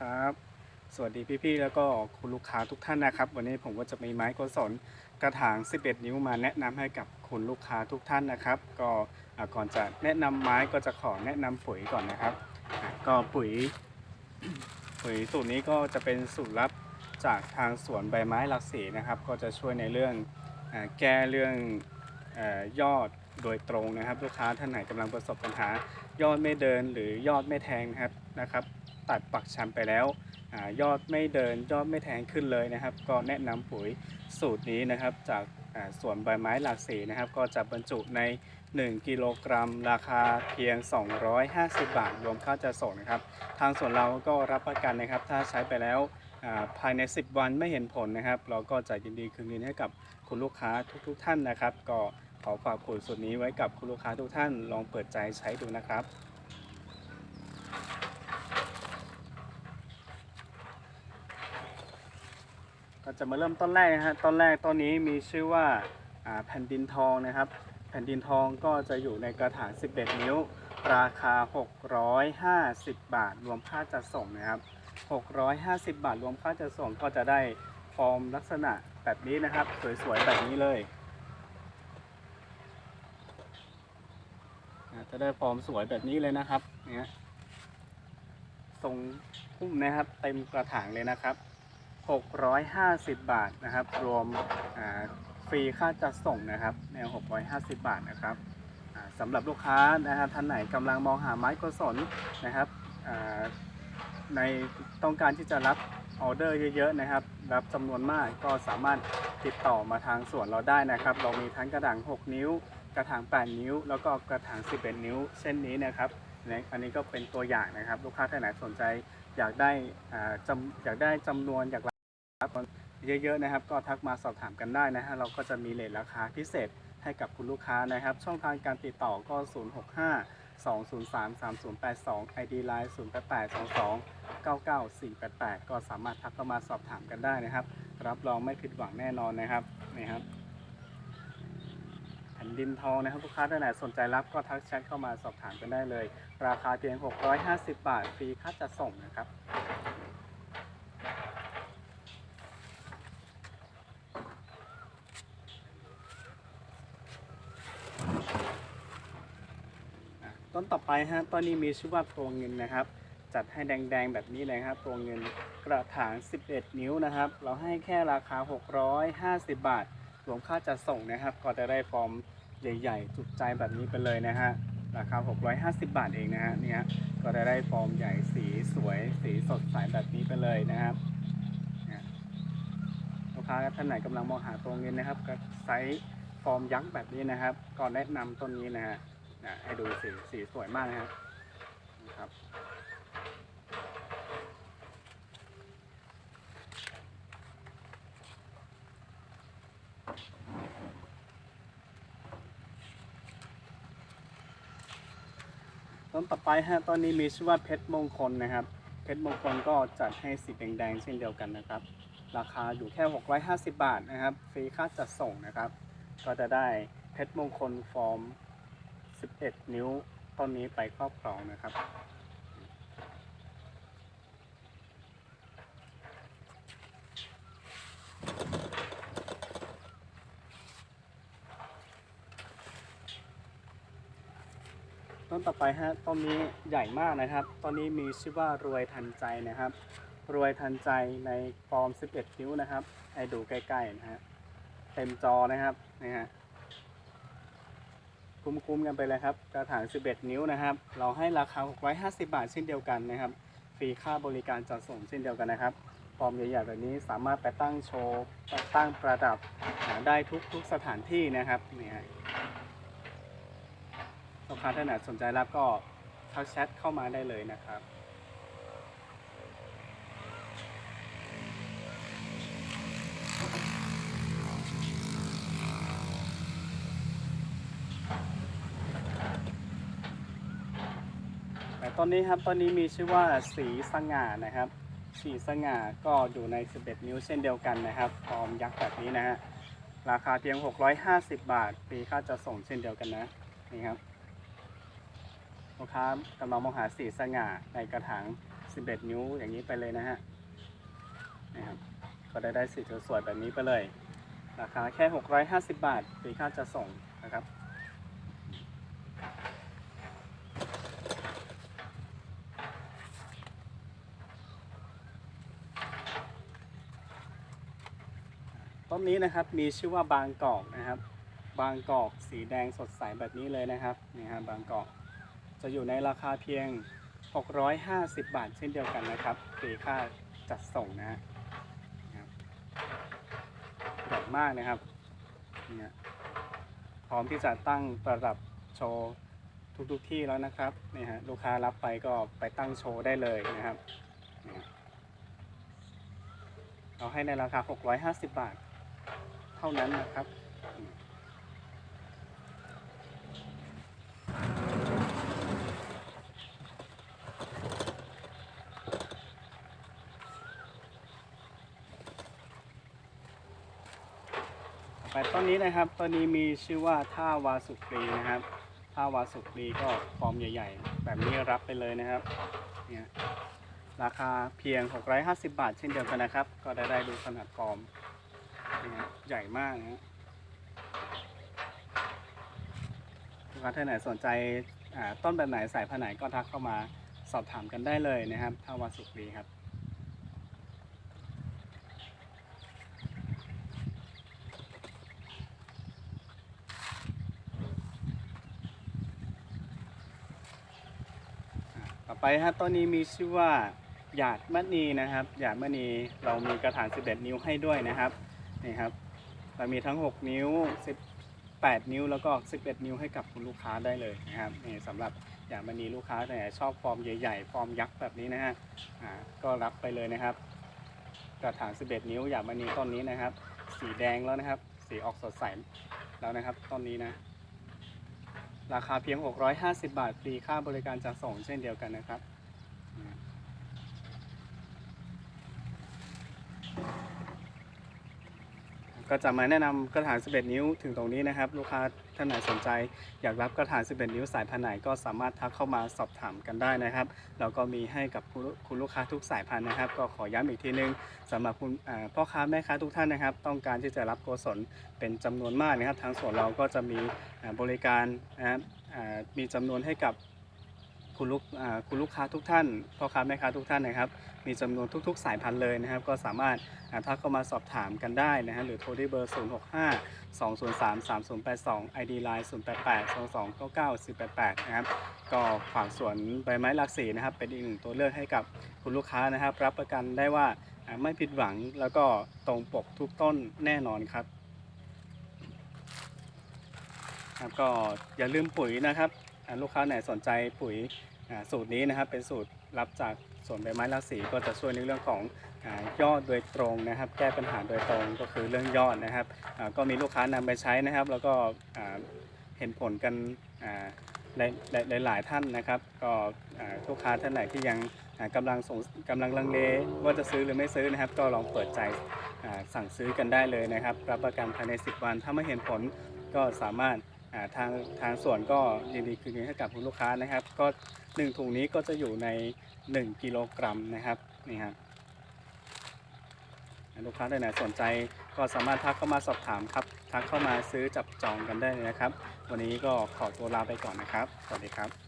ครับ สวัสดีพี่ๆแล้วก็คุณลูกค้าทุกท่านนะครับ วันนี้ผมก็จะมีไม้กศลกระถาง 11 นิ้วมาแนะนำให้กับคุณลูกค้าทุกท่านนะครับ ก็ก่อนจะแนะนำไม้ก็จะขอแนะนำปุ๋ยก่อนนะครับ ก็ปุ๋ยปุ๋ยสูตรนี้ก็จะเป็นสูตรลับจากทางสวนใบไม้หลักสีนะครับ ก็จะช่วยในเรื่องอแก้เรื่องอยอดโดยตรงนะครับ ลูกค้าท่านไหนกำลังประสบปัญหายอดไม่เดินหรือยอดไม่แทงนะครับนะครับ ตัดปักชันไปแล้วอยอดไม่เดินยอดไม่แทงขึ้นเลยนะครับ ก็แนะนำปุ๋ยสูตรนี้นะครับ จากอ่วนใบไม้หลากสีนะครับ ก็จะบรรจุใน 1 กิโลกรัม ราคาเพียง 250 บาท รวมค่าจัดส่งนะครับ ทางส่วนเราก็รับประกันนะครับ ถ้าใช้ไปแล้วภายใน 10 วันไม่เห็นผลนะครับ เราก็จะยินดีคืนเงินให้กับคุณลูกค้าทุกๆทท่านนะครับ ก็ขอฝากปุ๋ยสูตรนี้ไว้กับคุณลูกค้าทุกท่านลองเปิดใจใช้ดูนะครับ จะมาเริ่มต้นแรกนะฮะต้นแรกต้นนี้มีชื่อว่าแผ่นดินทองนะครับ แผ่นดินทองก็จะอยู่ในกระถาง 11 นิ้ว ราคา 650 บาท รวมค่าจัดส่งนะครับ 650 บาท รวมค่าจัดส่งก็จะได้ฟอร์มลักษณะแบบนี้นะครับ สวยๆแบบนี้เลยจะได้ฟอร์มสวยแบบนี้เลยนะครับเนี่ยทรงพุ่มนะครับ เต็มกระถางเลยนะครับ 650 บาทนะครับ รวมฟรีค่าจัดส่งนะครับแนว650 บาทนะครับสำหรับลูกค้านะครับท่านไหนกำลังมองหาไม้กศลนะครับในต้องการที่จะรับออเดอร์เยอะๆนะครับ รับจำนวนมากก็สามารถติดต่อมาทางสวนเราได้นะครับ เรามีทั้งกระถาง 6 นิ้ว กระถาง 8 นิ้ว แล้วก็กระถาง 11 นิ้ว เช่นนี้นะครับเนี่ยอันนี้ก็เป็นตัวอย่างนะครับ ลูกค้าท่านไหนสนใจอยากได้จำอยากได้จำนวนอยาก ครับเยอะๆนะครับ ก็ทักมาสอบถามกันได้นะฮะเราก็จะมีเลทราคาพิเศษให้กับคุณลูกค้านะครับ ช่องทางการติดต่อก็ 065 203 3082 ID Line 088 22 99488 ก็สามารถทักเข้ามาสอบถามกันได้นะครับ รับรองไม่ผิดหวังแน่นอนนะครับนี่ครับแผ่นดินทองนะครับลูกค้าท่านไหนสนใจรับก็ทักแชทเข้ามาสอบถามกันได้เลย ราคาเพียง 650 บาทฟรีค่าจัดส่งนะครับ ต้นต่อไปฮะต้นนี้มีชื่อว่าโพรงเงินนะครับ จัดให้แดงๆแบบนี้เลยครับโพรงเงินกระถาง 11 นิ้วนะครับ เราให้แค่ราคา 650 บาทรวมค่าจัดส่งนะครับ ก็จะได้ฟอร์มใหญ่ๆจุดใจแบบนี้ไปเลยนะฮะราคา 650 บาทเองนะฮะเนี่ยก็จะได้ฟอร์มใหญ่สีสวยสีสดใสแบบนี้ไปเลยนะครับลูกค้าท่านไหนกำลังมองหาตัวเงินนะครับก็ไซส์ฟอร์มยักษ์แบบนี้นะครับ ก็แนะนำต้นนี้นะฮะ นะให้ดูสีสีสวยมากนะครับนะครับต้นต่อไปฮะต้นนี้มีชื่อว่าเพชรมงคลนะครับ เพชรมงคลก็จัดให้สีแดงๆเช่นเดียวกันนะครับ ราคาอยู่แค่ 650 บาทนะครับ ฟรีค่าจัดส่งนะครับ ก็จะได้เพชรมงคลฟอร์ม 11 นิ้วต้นนี้ไปครอบครองนะครับ ต้นต่อไปฮะต้นนี้ใหญ่มากนะครับ ต้นนี้มีชื่อว่ารวยทันใจนะครับ รวยทันใจในฟอร์ม 11 นิ้วนะครับ ให้ดูใกล้ๆนะฮะ เต็มจอนะครับนี่ฮะ คุ้มๆกันไปเลยครับกระถาง 11 นิ้วนะครับ เราให้ราคา 650 บาทเช่นเดียวกันนะครับ ฟรีค่าบริการจัดส่งเช่นเดียวกันนะครับฟอร์มใหญ่ๆแบบนี้สามารถไปตั้งโชว์ไปตั้งประดับได้ทุกทุกสถานที่นะครับนี่ฮะลูกค้าท่านไหนสนใจรับก็ทักแชทเข้ามาได้เลยนะครับ ต่ต้นนี้ครับต้นนี้มีชื่อว่าสีสง่านะครับสีสง่าก็อยู่ใน 11 นิ้วเช่นเดียวกันนะครับฟอร์มยักษ์แบบนี้นะฮะราคาเพียง 650 บาทฟรีค่าจะส่งเช่นเดียวกันนะนี่ครับลูกค้ากำลังมองหาสีสง่าในกระถาง 11 นิ้วอย่างนี้ไปเลยนะฮะนะครับก็ได้ได้สีสวยๆแบบนี้ไปเลย ราคาแค่ 650 บาทฟรีค่าจะส่งนะครับ ต้นนี้นะครับมีชื่อว่าบางกอกนะครับ บางกอกสีแดงสดใสแบบนี้เลยนะครับนี่ฮะบางกอกจะอยู่ในราคาเพียง 650 บาทเช่นเดียวกันนะครับฟรีค่าจัดส่งนะฮะนะครับใหญ่มากนะครับเนี่ยพร้อมที่จะตั้งประดับโชว์ทุกๆที่แล้วนะครับนี่ฮะลูกค้ารับไปก็ไปตั้งโชว์ได้เลยนะครับเราให้ในราคา 650 บาท เท่านั้นนะครับ ไปต้นนี้นะครับต้นนี้มีชื่อว่าท่าวาสุกรีนะครับท่าวาสุกรีก็ฟอร์มใหญ่ ๆ แบบนี้รับไปเลยนะครับเนี่ยราคาเพียง 650 บาท เช่นเดียวกันนะครับ ก็ได้ได้ดูขนาดฟอร์ม นี่ฮะใหญ่มากนะฮะลูกค้าท่านไหนสนใจต้นแบบไหนสายพันธุ์ไหนก็ทักเข้ามาสอบถามกันได้เลยนะครับท่าวาสุกรีครับต่อไปฮะต้นนี้มีชื่อว่าหยาดมณีนะครับ หยาดมณีเรามีกระถาง 11 นิ้วให้ด้วยนะครับ นี่ครับเรามีทั้ง 6 นิ้ว 18 นิ้วแล้วก็ 11 นิ้วให้กับคุณลูกค้าได้เลยนะครับนี่สำหรับหยาดมณีลูกค้าเนี่ชอบฟอร์มใหญ่ๆ ฟอร์มยักษ์แบบนี้นะฮะอ่าก็รับไปเลยนะครับ กระถาง 11 นิ้วหยาดมณีต้นนี้นะครับ สีแดงแล้วนะครับ สีออกสดใสแล้วนะครับต้นนี้นะราคาเพียง 650 บาท ฟรีค่าบริการจัดส่งเช่นเดียวกันนะครับ ก็จะมาแนะนำกระถาง 11 นิ้วถึงตรงนี้นะครับ ลูกค้าท่านไหนสนใจ อยากรับกระถาง 11 นิ้วสายพันธุ์ไหนก็สามารถทักเข้ามาสอบถามกันได้นะครับเราก็มีให้กับคุณลูกค้าทุกสายพันธุ์นะครับ ก็ขอย้ำอีกทีนึงสำหรับคุณพ่อค้าแม่ค้าทุกท่านนะครับ ต้องการที่จะรับโกศลเป็นจำนวนมากนะครับ ทางส่วนเราก็จะมีบริการนะครับมีจำนวนให้กับ คุณลูกคุณลูกค้าทุกท่านพ่อค้าแม่ค้าทุกท่านนะครับ มีจำนวนทุก ๆ สายพันธุ์เลยนะครับ ก็สามารถทักเข้ามาสอบถามกันได้นะฮะหรือโทรที่เบอร์ 0 6 5 2 0 3 3 0 8 2 ID Line 0 8 8 2 2 9 9 4 8 8 นะครับ ก็ฝากสวนใบไม้หลักสีนะครับ เป็นอีกหนึ่งตัวเลือกให้กับคุณลูกค้านะครับ รับประกันได้ว่าไม่ผิดหวังแล้วก็ตรงปกทุกต้นแน่นอนครับครับก็อย่าลืมปุ๋ยนะครับ ลูกค้าไหนสนใจปุ๋ยสูตรนี้นะครับเป็นสูตรรับจากสวนใบไม้ลักสีก็จะช่วยในเรื่องของอยอดโดยตรงนะครับ แก้ปัญหาโดยตรงก็คือเรื่องยอดนะครับก็มีลูกค้านำไปใช้นะครับ แล้วก็เห็นผลกันหลายหลายท่านนะครับ ก็ลูกค้าท่านไหนที่ยังอ่ากำลังสงกำลังลังเลว่าจะซื้อหรือไม่ซื้อนะครับ ก็ลองเปิดใจสั่งซื้อกันได้เลยนะครับ รับประกันภายใน 10 วันถ้าไม่เห็นผลก็สามารถ ทางทางส่วนก็ยินดีคืนเงินให้กับคุณลูกค้านะครับ ก็ 1 ถุงนี้ก็จะอยู่ใน 1 กิโลกรัมนะครับนี่ครับลูกค้าท่านไหนสนใจก็สามารถทักเข้ามาสอบถามครับ ทักเข้ามาซื้อจับจองกันได้เลยนะครับ วันนี้ก็ขอตัวลาไปก่อนนะครับ สวัสดีครับ